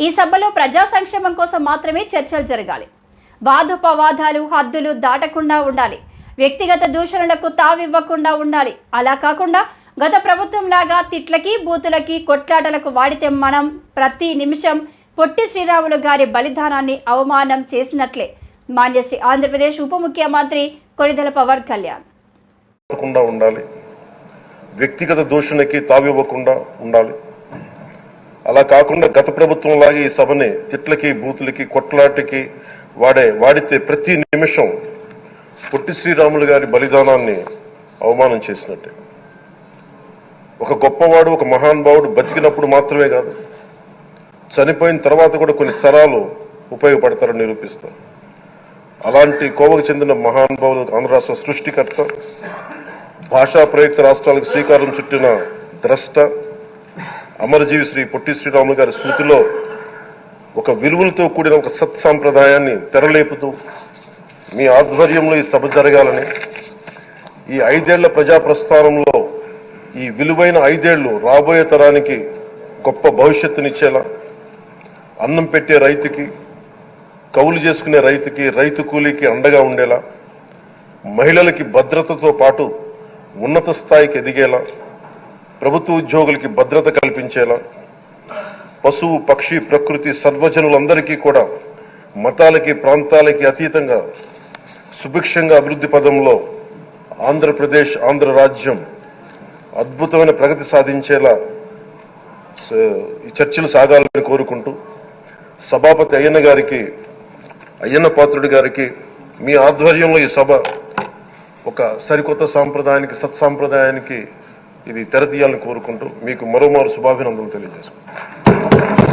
ఈ సభలో ప్రజా సంక్షేమం కోసం మాత్రమే చర్చలు జరగాలి. వాదోపవాదాలు హద్దులు దాటకుండా ఉండాలి. వ్యక్తిగత దూషణలకు తావివ్వకుండా ఉండాలి. అలా కాకుండా గత ప్రభుత్వం లాగా తిట్లకి బూతులకి కొట్లాటలకు వాడితే మనం ప్రతి నిమిషం పొట్టి శ్రీరాములు గారి బలిదానాన్ని అవమానం చేసినట్లే. మాన్యశ్రీ ఆంధ్రప్రదేశ్ ఉప ముఖ్యమంత్రి కొరిదల పవన్ కళ్యాణ్. ఉండాలి. వ్యక్తిగత దూషణకి తావివ్వకుండా ఉండాలి. అలా కాకుండా గత ప్రభుత్వం లాగే ఈ సభని తిట్లకి బూతులకి కొట్లాటికి వాడే వాడితే ప్రతి నిమిషం పొట్టి శ్రీరాములు గారి బలిదానాన్ని అవమానం చేసినట్టే. ఒక గొప్పవాడు ఒక మహానుభావుడు బతికినప్పుడు మాత్రమే కాదు చనిపోయిన తర్వాత కూడా కొన్ని తరాలు ఉపయోగపడతారని నిరూపిస్తారు అలాంటి కోవకు చెందిన మహానుభావులు ఆంధ్ర రాష్ట్ర సృష్టికర్త భాషా ప్రయుక్త రాష్ట్రాలకు శ్రీకారం చుట్టిన ద్రష్ట అమరజీవి శ్రీ పొట్టి శ్రీరాములు గారి స్మృతిలో ఒక విలువలతో కూడిన ఒక సత్ సాంప్రదాయాన్ని తెరలేపుతూ మీ ఆధ్వర్యంలో ఈ సభ జరగాలని ఈ ఐదేళ్ళ ప్రజా ప్రస్థానంలో ఈ విలువైన ఐదేళ్ళు రాబోయే తరానికి గొప్ప భవిష్యత్తునిచ్చేలా అన్నం పెట్టే రైతుకి కౌలు చేసుకునే రైతుకి రైతు కూలీకి అండగా ఉండేలా మహిళలకి భద్రతతో పాటు ఉన్నత స్థాయికి ఎదిగేలా ప్రభుత్వ ఉద్యోగులకి భద్రత కల్పించేలా పశువు పక్షి ప్రకృతి సర్వజనులందరికీ కూడా మతాలకి ప్రాంతాలకి అతీతంగా సుభిక్షంగా అభివృద్ధి పదంలో ఆంధ్రప్రదేశ్ ఆంధ్ర రాజ్యం అద్భుతమైన ప్రగతి సాధించేలా ఈ చర్చలు సాగాలని కోరుకుంటూ సభాపతి అయ్యన్న గారికి అయ్యన్న పాత్రుడి గారికి మీ ఆధ్వర్యంలో ఈ సభ ఒక సరికొత్త సాంప్రదాయానికి సత్సాంప్రదాయానికి ఇది తెరతీయాలని కోరుకుంటూ మీకు మరోమారు శుభాభినందనలు తెలియజేసుకుంటాను